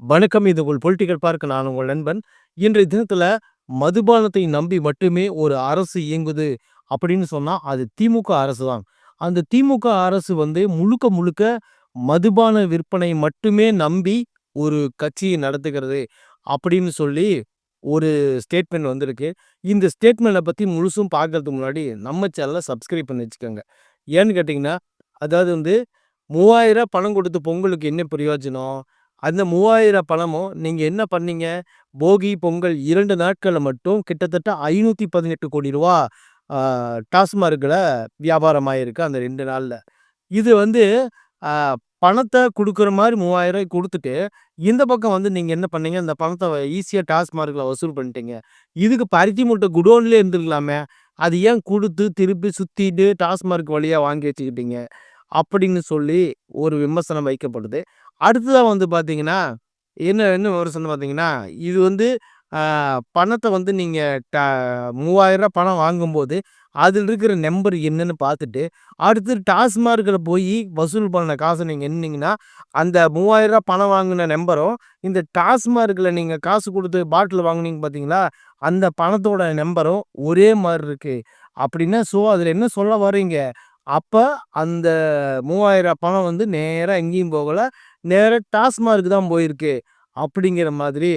வணக்கம். இது உங்கள் பொலிட்டிக்கல் பார்க்க நான் உங்கள் நண்பன். இன்றைய தினத்தில் மதுபானத்தை நம்பி மட்டுமே ஒரு அரசு இயங்குது அப்படின்னு சொன்னால் அது திமுக அரசு தான். அந்த திமுக அரசு வந்து முழுக்க முழுக்க மதுபான விற்பனை மட்டுமே நம்பி ஒரு கட்சியை நடத்துகிறது அப்படின்னு சொல்லி ஒரு ஸ்டேட்மெண்ட் வந்திருக்கு. இந்த ஸ்டேட்மெண்ட்டை பற்றி முழுசும் பார்க்கறதுக்கு முன்னாடி நம்ம சேனலை சப்ஸ்கிரைப் பண்ணி வச்சுக்கோங்க. ஏன்னு கேட்டிங்கன்னா அதாவது வந்து 3000 பணம் கொடுத்து பொங்கலுக்கு என்ன பிரயோஜனம்? அந்த 3000 பணமும் நீங்கள் என்ன பண்ணீங்க? போகி, பொங்கல் இரண்டு நாட்களில் மட்டும் கிட்டத்தட்ட ஐநூற்றி பதினெட்டு கோடி ரூபா டாஸ்மார்க்கில் வியாபாரம் ஆயிருக்கு அந்த ரெண்டு நாளில் இது வந்து பணத்தை கொடுக்குற மாதிரி மூவாயிரம் கொடுத்துட்டு இந்த பக்கம் வந்து நீங்கள் என்ன பண்ணீங்க? அந்த பணத்தை ஈஸியாக டாஸ்மார்க்கில் வசூல் பண்ணிட்டீங்க. இதுக்கு பருத்தி மூட்டை குடோன்லேயே இருந்துருக்கலாமே அது ஏன் கொடுத்து திருப்பி சுற்றிட்டு டாஸ்மார்க் வழியாக வாங்கி வச்சுக்கிட்டீங்க? அப்படின்னு சொல்லி ஒரு விமர்சனம் வைக்கப்படுது. அடுத்ததாக வந்து பார்த்தீங்கன்னா, என்ன என்ன விமர்சனம் பார்த்தீங்கன்னா, இது வந்து பணத்தை வந்து நீங்கள் ட மூவாயிரரூபா பணம் வாங்கும்போது, அதில் இருக்கிற நம்பர் என்னன்னு பார்த்துட்டு, அடுத்து டாஸ்மார்க்கில் போய் வசூல் பண்ண காசை நீங்கள் என்னீங்கன்னா அந்த மூவாயிரரூபா பணம் வாங்கின நம்பரும், இந்த டாஸ்மார்க்கில் நீங்கள் காசு கொடுத்து பாட்டில் வாங்குனீங்க பார்த்தீங்களா? அந்த பணத்தோட நம்பரும் ஒரே மாதிரி இருக்குது அப்படின்னா, ஸோ அதில் என்ன சொல்ல வர்றீங்க? அப்போ அந்த 3000 பணம் வந்து நேராக எங்கேயும் போகல. நேராக டாஸ்மார்க் தான் போயிருக்கு. அப்படிங்கிற மாதிரி,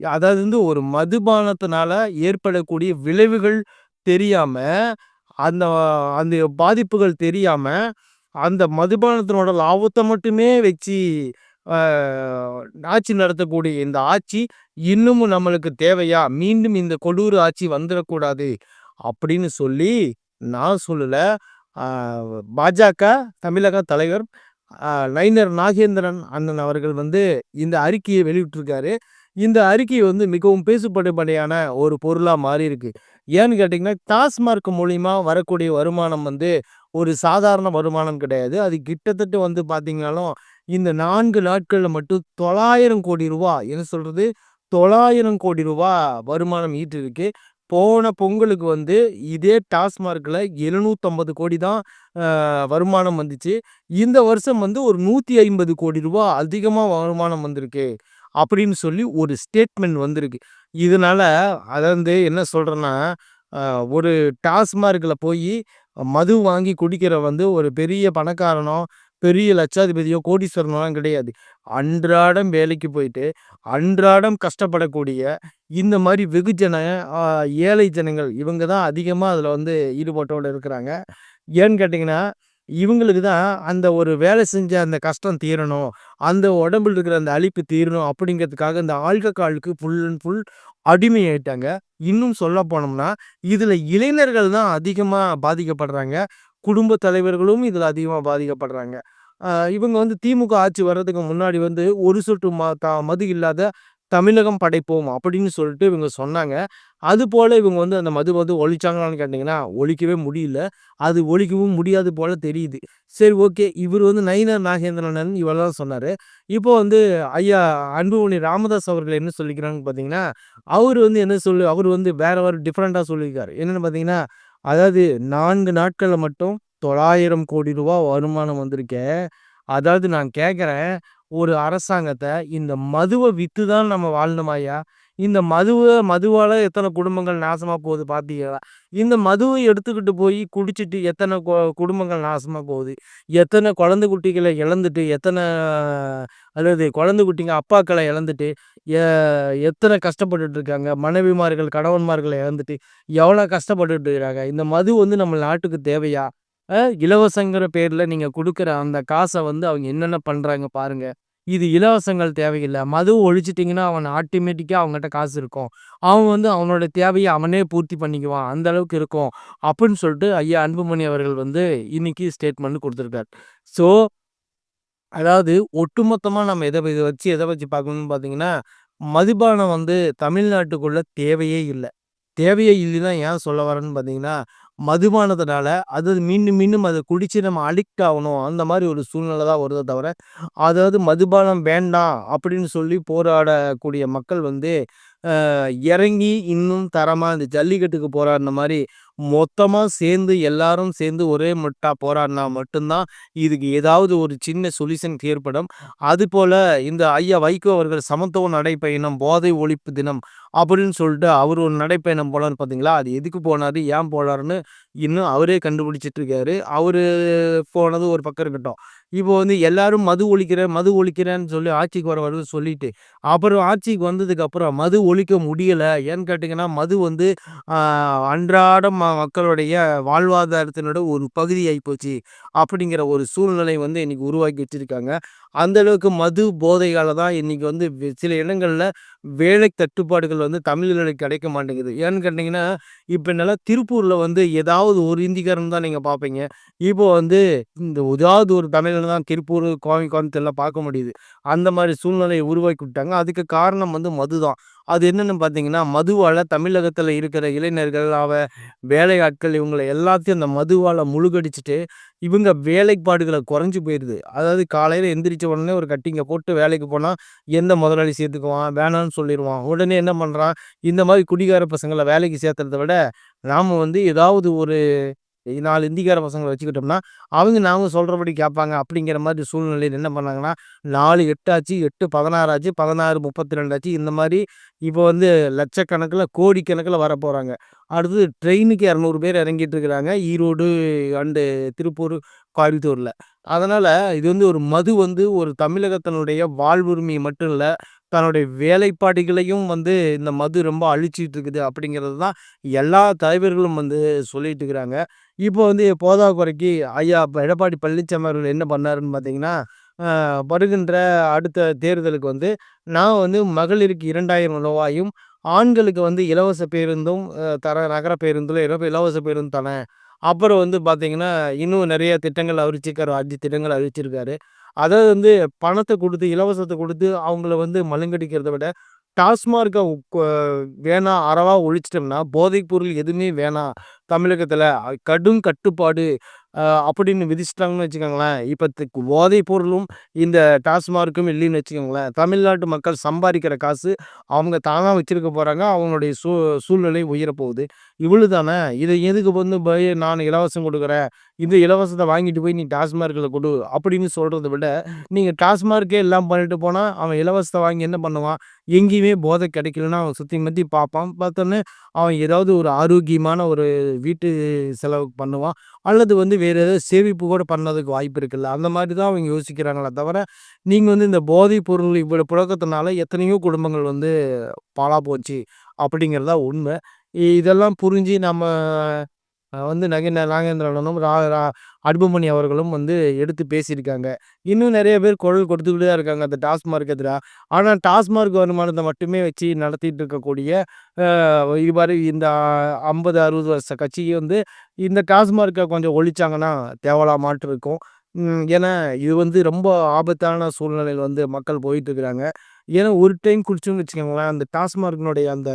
அதாவது வந்து ஒரு மதுபானத்தினால ஏற்படக்கூடிய விளைவுகள் தெரியாம, அந்த அந்த பாதிப்புகள் தெரியாம, அந்த மதுபானத்தினோட லாபத்தை மட்டுமே வச்சு ஆட்சி நடத்தக்கூடிய இந்த ஆட்சி இன்னமும் நம்மளுக்கு தேவையா? மீண்டும் இந்த கொடூர ஆட்சி வந்துடக்கூடாது அப்படின்னு சொல்லி நான் சொல்லலை பாஜக தமிழக தலைவர் லைனர் நாகேந்திரன் அண்ணன் அவர்கள் வந்து இந்த அறிக்கையை வெளியிட்டிருக்காரு. இந்த அறிக்கை வந்து மிகவும் பேசுபடுபடியான ஒரு பொருளாக மாறி இருக்கு ஏன்னு கேட்டிங்கன்னா டாஸ்மார்க் மூலிமா வரக்கூடிய வருமானம் வந்து ஒரு சாதாரண வருமானம் கிடையாது. அது கிட்டத்தட்ட வந்து பார்த்தீங்கனாலும், இந்த நான்கு நாட்களில் மட்டும் தொள்ளாயிரம் கோடி ரூபா என்ன சொல்கிறது தொள்ளாயிரம் கோடி ரூபா வருமானம் ஈட்டிருக்கு. போன பொங்கலுக்கு வந்து இதே டாஸ்மார்க்கில் எழுநூற்றம்பது கோடி தான் வருமானம் வந்துச்சு. இந்த வருஷம் வந்து ஒரு நூற்றி ஐம்பது கோடி ரூபா அதிகமாக வருமானம் வந்திருக்கு. அப்படின்னு சொல்லி ஒரு ஸ்டேட்மெண்ட் வந்திருக்கு. இதனால அதாவது வந்து என்ன சொல்கிறேன்னா ஒரு டாஸ்மார்க்கில் போய் மது வாங்கி குடிக்கிற வந்து ஒரு பெரிய பணக்காரனோ, பெரிய லட்சாதிபதியோ, கோடீஸ்வரனோலாம் கிடையாது. அன்றாடம் வேலைக்கு போயிட்டு, அன்றாடம் கஷ்டப்படக்கூடிய இந்த மாதிரி வெகுஜன ஏழை ஜனங்கள் இவங்க தான் அதிகமாக அதில் வந்து ஈடுபாட்டோட இருக்கிறாங்க. ஏன்னு கேட்டிங்கன்னா இவங்களுக்கு தான் அந்த ஒரு வேலை செஞ்ச அந்த கஷ்டம் தீரணும். அந்த உடம்புல இருக்கிற அந்த அழிப்பு தீரணும் அப்படிங்கிறதுக்காக இந்த ஆல்கஹாலுக்கு ஃபுல் அண்ட் ஃபுல் அடிமையாயிட்டாங்க. இன்னும் சொல்ல போனோம்னா, இதில் இளைஞர்கள் தான் அதிகமாக பாதிக்கப்படுறாங்க. குடும்ப தலைவர்களும் இதில் அதிகமாக பாதிக்கப்படுறாங்க. இவங்க வந்து திமுக ஆட்சி வர்றதுக்கு முன்னாடி வந்து ஒரு சொட்டு ம த மது இல்லாத தமிழகம் படைப்போம் அப்படின்னு சொல்லிட்டு இவங்க சொன்னாங்க. அது போல் இவங்க வந்து அந்த மது வந்து ஒழிச்சாங்களான்னு கேட்டிங்கன்னா ஒழிக்கவே முடியல. அது ஒழிக்கவும் முடியாது போல் தெரியுது. சரி ஓகே. இவர் வந்து நயினார் நாகேந்திரன் இவ்வளதான் சொன்னார் இப்போ வந்து ஐயா அன்புமணி ராமதாஸ் அவர்கள் என்ன சொல்லிக்கிறாங்கன்னு பார்த்தீங்கன்னா, அவர் வந்து என்ன சொல்லு அவர் வந்து வேற ஒரு டிஃப்ரெண்ட்டாக சொல்லியிருக்காரு. என்னென்னு பார்த்தீங்கன்னா, அதாவது நான்கு நாட்கள்ல மட்டும் தொள்ளாயிரம் கோடி ரூபா வருமானம் வந்திருக்கே. அதாவது நான் கேட்குறேன் ஒரு அரசாங்கத்தை இந்த மதுவை விற்று தான் நம்ம வாழணுமாய்யா? இந்த மதுவை மதுவால் எத்தனை குடும்பங்கள் நாசமாக போகுது பார்த்தீங்களா? இந்த மதுவை எடுத்துக்கிட்டு போய் குடிச்சிட்டு எத்தனை கொ குடும்பங்கள் நாசமாக போகுது? எத்தனை குழந்தை குட்டிகளை இழந்துட்டு, எத்தனை அதாவது குழந்தை குட்டிங்க அப்பாக்களை இழந்துட்டு, எத்தனை கஷ்டப்பட்டுட்டு இருக்காங்க. மனைவிமார்கள், கணவன்மார்களை இழந்துட்டு எவ்வளோ கஷ்டப்பட்டுட்டு இருக்காங்க. இந்த மது வந்து நம்ம நாட்டுக்கு தேவையா? இலவசங்கிற பேரில் நீங்கள் கொடுக்குற அந்த காசை வந்து அவங்க என்னென்ன பண்ணுறாங்க பாருங்கள் இது இலவசங்கள் தேவையில்லை மது ஒழிச்சிட்டிங்கன்னா அவன் ஆட்டோமேட்டிக்காக அவங்ககிட்ட காசு இருக்கும். அவன் வந்து அவனோட தேவையை அவனே பூர்த்தி பண்ணிக்குவான். அந்த அளவுக்கு இருக்கும். அப்படின்னு சொல்லிட்டு ஐயா அன்புமணி அவர்கள் வந்து இன்னைக்கு ஸ்டேட்மெண்ட் கொடுத்துருக்காரு ஸோ அதாவது ஒட்டுமொத்தமாக நம்ம எதை இதை வச்சு எதை வச்சு பார்க்கணும்னு பார்த்தீங்கன்னா, மதுபானம் வந்து தமிழ்நாட்டுக்குள்ள தேவையே இல்லை தேவையே இல்லைன்னா ஏன் சொல்ல வரேன்னு பார்த்தீங்கன்னா, மதுபானத்தினால அது மீண்டும் மீண்டும் அதை குடித்து நம்ம அடிக்ட் ஆகணும். அந்த மாதிரி ஒரு சூழ்நிலை தான் வருதே தவிர, அதாவது மதுபானம் வேண்டாம் அப்படின்னு சொல்லி போராடக்கூடிய மக்கள் வந்து, இறங்கி இன்னும் தரமாக இந்த ஜல்லிக்கட்டுக்கு போராடின மாதிரி மொத்தமாக சேர்ந்து எல்லாரும் சேர்ந்து ஒரே மட்டா போராடினா மட்டும்தான் இதுக்கு ஏதாவது ஒரு சின்ன சொல்யூஷன் ஏற்படும். அதுபோல் இந்த ஐயா வைகோ அவர்கள் சமத்துவ நடைப்பயணம், போதை ஒழிப்பு தினம் அப்படின்னு சொல்லிட்டு அவர் ஒரு நடைப்பயணம் போனாரு பார்த்தீங்களா? அது எதுக்கு போனார் ஏன் போனாருன்னு இன்னும் அவரே கண்டுபிடிச்சிட்டு இருக்காரு. போனது ஒரு பக்கம் இருக்கட்டும். இப்போ வந்து எல்லாரும் மது ஒழிக்கிறேன், மது ஒழிக்கிறேன்னு சொல்லி ஆட்சிக்கு வர வரவர்கள் சொல்லிட்டு, அப்புறம் ஆட்சிக்கு வந்ததுக்கு அப்புறம் மது ஒழிக்க முடியல. ஏன்னு கேட்டிங்கன்னால் மது வந்து அன்றாடம் மக்களுடைய வாழ்வாதாரத்தினோட ஒரு பகுதி ஆயிப்போச்சு. அப்படிங்கிற ஒரு சூழ்நிலை வந்து இன்னைக்கு உருவாக்கி வச்சிருக்காங்க. அந்தளவுக்கு மது போதையால் தான் இன்றைக்கி வந்து சில இடங்களில் வேலை தட்டுப்பாடுகள் வந்து தமிழர்களுக்கு கிடைக்க மாட்டேங்குது. ஏன்னு கேட்டிங்கன்னா இப்போ நல்லா திருப்பூரில் வந்து ஏதாவது ஒரு இந்திக்காரன் தான் நீங்கள் பார்ப்பீங்க. இப்போ வந்து இந்த ஏதாவது ஒரு தமிழன் தான் திருப்பூர், கோவை கோயம்புத்தூர்லாம் பார்க்க முடியுது. அந்த மாதிரி சூழ்நிலையை உருவாக்கி விட்டாங்க. அதுக்கு காரணம் வந்து மது தான் அது என்னன்னு பார்த்தீங்கன்னா, மதுவால் தமிழகத்தில் இருக்கிற இளைஞர்கள், அவ வேலையாட்கள் இவங்களை எல்லாத்தையும் அந்த மதுவால் முழுகடிச்சிட்டு இவங்க வேலைப்பாடுகளை குறைஞ்சி போயிடுது அதாவது காலையில் எந்திரிச்ச உடனே ஒரு கட்டிங்கை போட்டு வேலைக்கு போனால் எந்த முதலாளி சேர்த்துக்குவான்? வேணான்னு சொல்லிடுவான் உடனே என்ன பண்ணுறான் இந்த மாதிரி குடிகார பசங்களை வேலைக்கு சேர்த்துறத விட, நாம் வந்து ஏதாவது ஒரு நாலு இந்திக்கார பசங்களை வச்சுக்கிட்டோம்னா, அவங்க நாம சொல்கிறபடி கேட்பாங்க. அப்படிங்கிற மாதிரி சூழ்நிலையில் என்ன பண்ணாங்கன்னா, நாலு எட்டாச்சு எட்டு பதினாறாச்சு பதினாறு முப்பத்தி ரெண்டாச்சு இந்த மாதிரி இப்போ வந்து லட்சக்கணக்கில் கோடிக்கணக்கில் வரப்போகிறாங்க அடுத்தது ட்ரெயினுக்கு 200 பேர் இறங்கிட்டு இருக்கிறாங்க. ஈரோடு அண்டு திருப்பூர், கோயம்புத்தூரில் அதனால் இது வந்து ஒரு மது வந்து ஒரு தமிழகத்தினுடைய வாழ்வுரிமை மட்டும் இல்லை தன்னுடைய வேலைப்பாடுகளையும் வந்து இந்த மது ரொம்ப அழிச்சிட்டு இருக்குது. அப்படிங்கிறது தான் எல்லா தலைவர்களும் வந்து சொல்லிட்டு இருக்கிறாங்க. இப்போ வந்து போதா குறைக்கு ஐயா எடப்பாடி பழனிசாமி அவர்கள் என்ன பண்ணாருன்னு பார்த்தீங்கன்னா, வருகின்ற அடுத்த தேர்தலுக்கு வந்து, நான் வந்து மகளிருக்கு இரண்டாயிரம் ரூபாயும் ஆண்களுக்கு வந்து இலவச பேருந்தும் தர நகர பேருந்தில் இலவச பேருந்து தரேன். அப்புறம் வந்து பார்த்தீங்கன்னா, இன்னும் நிறைய திட்டங்கள் அறிவிச்சிருக்காரு. அஞ்சு திட்டங்கள் அறிவிச்சிருக்காரு. அதாவது வந்து பணத்தை கொடுத்து இலவசத்தை கொடுத்து அவங்கள வந்து மலுங்கடிக்கிறத விட, டாஸ்மார்க்கை வேணாம் அறவா ஒழிச்சிட்டோம்னா, போதைப் பொருள் எதுவுமே வேணாம். தமிழகத்தில் கடும் கட்டுப்பாடு அப்படின்னு விதிச்சிட்டாங்கன்னு வச்சுக்கோங்களேன். இப்போ போதைப் பொருளும், இந்த டாஸ்மார்க்கும் இல்லைன்னு வச்சுக்கோங்களேன். தமிழ்நாட்டு மக்கள் சம்பாதிக்கிற காசு அவங்க தானாக வச்சுருக்க போகிறாங்க அவங்களுடைய சூ சூழ்நிலை உயரப்போகுது. இவ்வளவுதானே. இதை எதுக்கு வந்து போய் நான் இலவசம் கொடுக்குறேன் இந்த இலவசத்தை வாங்கிட்டு போய் நீ டாஸ்மார்க்கில் கொடு அப்படின்னு சொல்கிறத விட, நீங்கள் டாஸ்மார்க்கே எல்லாம் பண்ணிட்டு போனால் அவன் இலவசத்தை வாங்கி என்ன பண்ணுவான்? எங்கேயுமே போதை கிடைக்கலன்னா, அவன் சுற்றி மத்தி பார்ப்பான். பார்த்தோன்னே அவன் ஏதாவது ஒரு ஆரோக்கியமான ஒரு வீட்டு செலவுக்கு பண்ணுவான். அல்லது வந்து வேறு ஏதாவது சேமிப்பு கூட பண்ணதுக்கு வாய்ப்பு இருக்குல்ல. அந்த மாதிரி தான் அவங்க யோசிக்கிறாங்களே தவிர, நீங்கள் வந்து இந்த போதைப் பொருள் இவ்வளோ புழக்கத்தினால எத்தனையோ குடும்பங்கள் வந்து பாழா போச்சு. அப்படிங்கிறது தான் இதெல்லாம் புரிஞ்சு நம்ம வந்து நகி நாகேந்திரனும் அண்ணனும், ரா ரா அன்புமணி அவர்களும் வந்து எடுத்து பேசியிருக்காங்க. இன்னும் நிறைய பேர் குரல் கொடுத்துக்கிட்டு தான் இருக்காங்க. அந்த டாஸ்மார்க் எதிராக ஆனால் டாஸ்மார்க் வருமானத்தை மட்டுமே வச்சு நடத்திட்டு இருக்கக்கூடிய இது மாதிரி இந்த 50, 60 வருஷ கட்சி வந்து இந்த டாஸ்மார்க்கை கொஞ்சம் ஒழிச்சாங்கன்னா தேவலாமாட்டு இருக்கும். ஏன்னா, இது வந்து ரொம்ப ஆபத்தான சூழ்நிலையில் வந்து மக்கள் போயிட்டு இருக்கிறாங்க. ஏன்னா, ஒரு டைம் குடிச்சோன்னு வச்சுக்கோங்களேன், அந்த டாஸ்மார்க்கினுடைய அந்த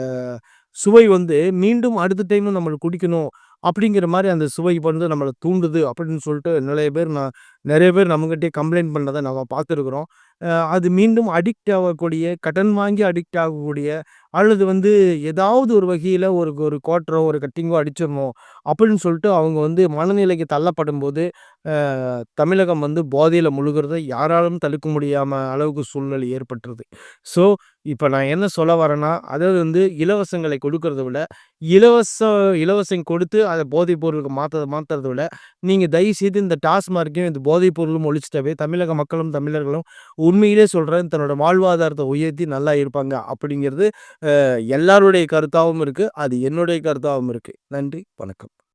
சுவை வந்து மீண்டும் அடுத்த டைமும் நம்மளுக்கு குடிக்கணும். அப்படிங்கிற மாதிரி அந்த சுவை வந்து நம்மளை தூண்டுது அப்படின்னு சொல்லிட்டு நிறைய பேர் நான் நிறைய பேர் நம்மகிட்டே கம்ப்ளைண்ட் பண்ணதை நம்ம பார்த்துருக்குறோம். அது மீண்டும் அடிக்ட் ஆகக்கூடிய, கடன் வாங்கி அடிக்ட் ஆகக்கூடிய, அல்லது வந்து ஏதாவது ஒரு வகையில் ஒரு ஒரு கோட்டரோ ஒரு கட்டிங்கோ அடிச்சிடணும். அப்படின்னு சொல்லிட்டு அவங்க வந்து மனநிலைக்கு தள்ளப்படும்போது, போது தமிழகம் வந்து போதையில் முழுகிறத யாராலும் தடுக்க முடியாமல் அளவுக்கு சூழ்நிலை ஏற்பட்டுருது. ஸோ, இப்போ நான் என்ன சொல்ல வரேன்னா, அதாவது வந்து இலவசங்களை கொடுக்கறத விட, இலவச இலவசம் கொடுத்து அதை போதைப் பொருளுக்கு மாற்றுறத மாற்றுறத விட, நீங்கள் தயவுசெய்து இந்த டாஸ்மார்க்கையும், இந்த போதைப் பொருளும் ஒழிச்சிட்டாவே தமிழக மக்களும், தமிழர்களும் உண்மையிலே சொல்கிறேன் தன்னோட வாழ்வாதாரத்தை உயர்த்தி நல்லா இருப்பாங்க. அப்படிங்கிறது எல்லாருடைய கருத்தாகவும் இருக்குது அது என்னுடைய கருத்தாகவும் இருக்குது நன்றி, வணக்கம்.